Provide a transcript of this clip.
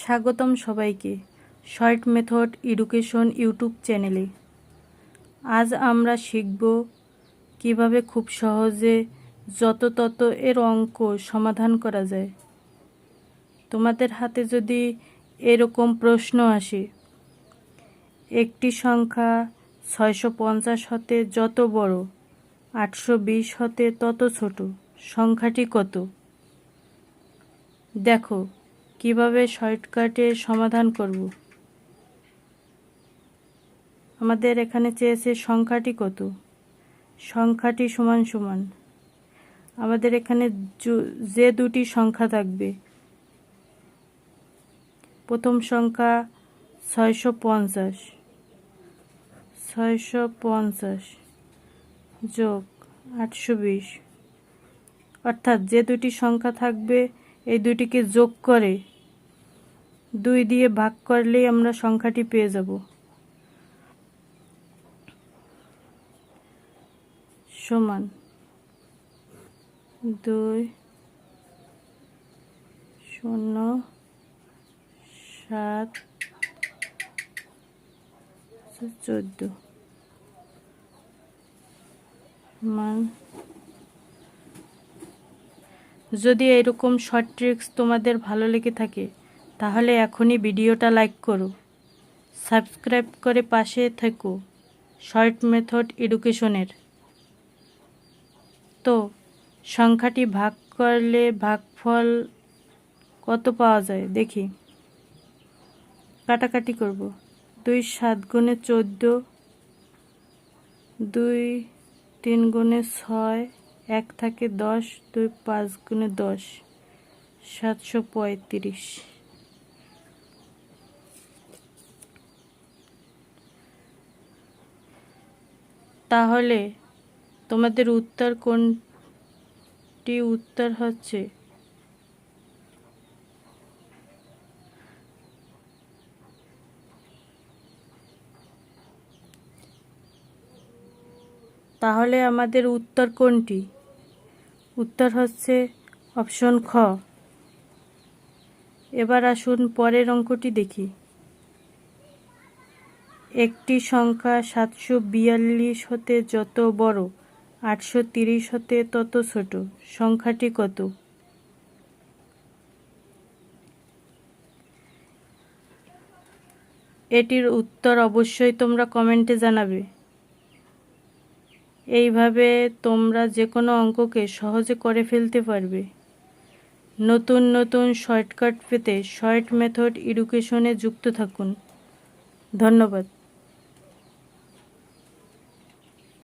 স্বাগতম সবাইকে short method education YouTube চ্যানেলে। আজ আমরা শিখব কীভাবে খুব সহজে যত তত এর অঙ্ক সমাধান করা যায়। তোমাদের হাতে যদি এরকম প্রশ্ন আসে, একটি সংখ্যা ছয়শো পঞ্চাশ হতে যত বড়, আটশো বিশ হতে তত ছোট, সংখ্যাটি কত? দেখো কীভাবে শর্টকাটে সমাধান করব? আমাদের এখানে চেয়েছে সংখ্যাটি কত? সংখ্যাটি সমান সমান। আমাদের এখানে যে দুটি সংখ্যা থাকবে, প্রথম সংখ্যা ছয়শো পঞ্চাশ। ছয়শো পঞ্চাশ যোগ আটশো বিশ। অর্থাৎ যে দুটি সংখ্যা থাকবে, এই দুটিকে যোগ করে দুই দিয়ে ভাগ করলেই আমরা সংখ্যাটি পেয়ে যাব। সমান দুই শূন্য সাত চোদ্দ। মান যদি এরকম শর্ট ট্রিক্স তোমাদের ভালো লেগে থাকে তাহলে এখনই ভিডিওটা লাইক করো। সাবস্ক্রাইব করে পাশে থেকো। শর্ট মেথড এডুকেশনের। তো, সংখ্যাটি ভাগ করলে ভাগফল কত পাওয়া যায়? দেখি। কাটাকাটি করব। দুই সাত গুণে চোদ্দ, দুই তিন গুণে ছয়, এক থাকে দশ, দুই পাঁচ গুণে দশ, সাতশো পঁয়ত্রিশ। তাহলে তোমাদের উত্তর কোনটি উত্তর হচ্ছে? তাহলে আমাদের উত্তর কোনটি? উত্তর হচ্ছে অপশন খ। এবার আসুন পরের অঙ্কটি দেখি। একটি সংখ্যা সাতশো বিয়াল্লিশ হতে যত বড়, আটশো তিরিশ হতে তত ছোট। সংখ্যাটি কত? এটির উত্তর অবশ্যই তোমরা কমেন্টে জানাবে। এইভাবে তোমরা যে কোনো অঙ্ককে সহজে করে ফেলতে পারবে। নতুন নতুন শর্টকাট পেতে শর্ট মেথড এডুকেশনে যুক্ত থাকুন। ধন্যবাদ।